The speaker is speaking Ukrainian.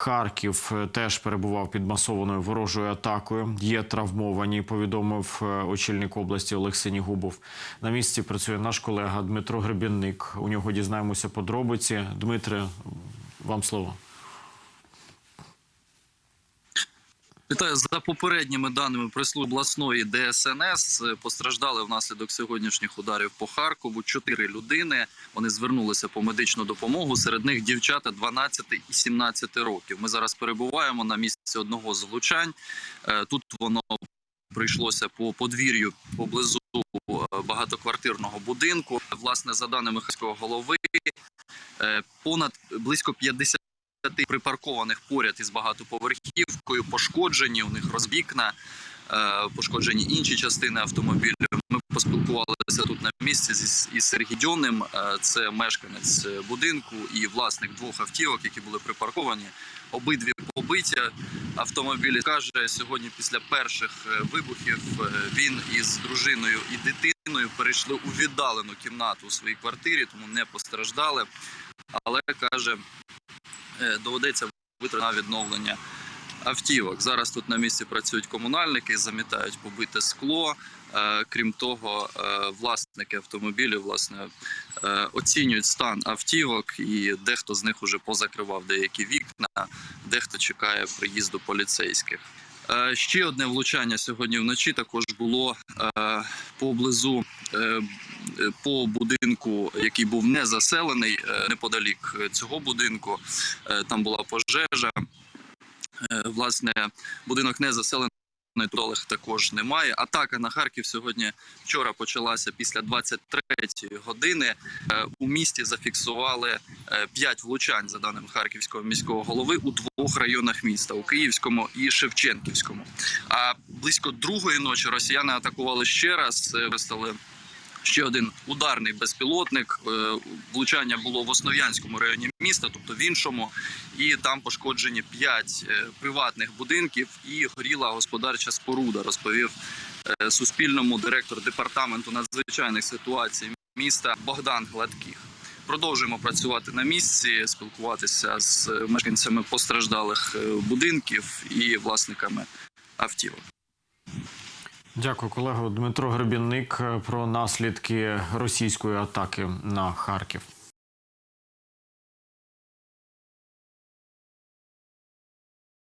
Харків е, теж перебував під масованою ворожою атакою. Є травмовані. Повідомив е, очільник області Олексій Синігубов. На місці працює наш колега Дмитро Гребінник. У нього дізнаємося подробиці. Дмитре, вам слово. Вітаю за попередніми даними прислужби обласної ДСНС. Постраждали внаслідок сьогоднішніх ударів по Харкову. Чотири людини вони звернулися по медичну допомогу. Серед них дівчата 12 і 17 років. Ми зараз перебуваємо на місці одного з влучань. Е, Тут воно прийшлося по подвір'ю поблизу е, багатоквартирного будинку. Власне, за даними харського голови, е, понад близько 50 припаркованих поряд із багатоповерхівкою, пошкоджені у них розбікна, е, пошкоджені інші частини автомобілю. Ми поспілкувалися тут на місці із Сергій Е, Це мешканець будинку і власник двох автівок, які були припарковані. Обидві побиті автомобілі. Каже, сьогодні після перших е, вибухів він із дружиною і дитиною перейшли у віддалену кімнату у своїй квартирі, тому не постраждали. Але каже, доведеться витратити на відновлення автівок. Зараз тут на місці працюють комунальники, замітають побите скло. Е, Крім того, е, власники автомобілів власне е, оцінюють стан автівок, і дехто з них уже позакривав деякі вікна, дехто чекає приїзду поліцейських. Е, Ще одне влучання сьогодні вночі також було е, поблизу е, е, по будинку, який був не заселений е, неподалік цього будинку. Е, Там була пожежа. Е, Власне, будинок не заселений. Толег також немає. Атака на Харків сьогодні вчора почалася після 23-ї години. У місті зафіксували 5 влучань за даними харківського міського голови у двох районах міста у Київському і Шевченківському. А близько другої ночі росіяни атакували ще раз. Виставили ще один ударний безпілотник. Е, Влучання було в Основ'янському районі міста, тобто в іншому, і там пошкоджені п'ять е, приватних будинків і горіла господарча споруда. Розповів е, Суспільному директор департаменту надзвичайних ситуацій міста Богдан Гладких. Продовжуємо працювати на місці, спілкуватися з мешканцями постраждалих будинків і власниками автівок. Дякую, колего Дмитро Гребінник про наслідки російської атаки на Харків.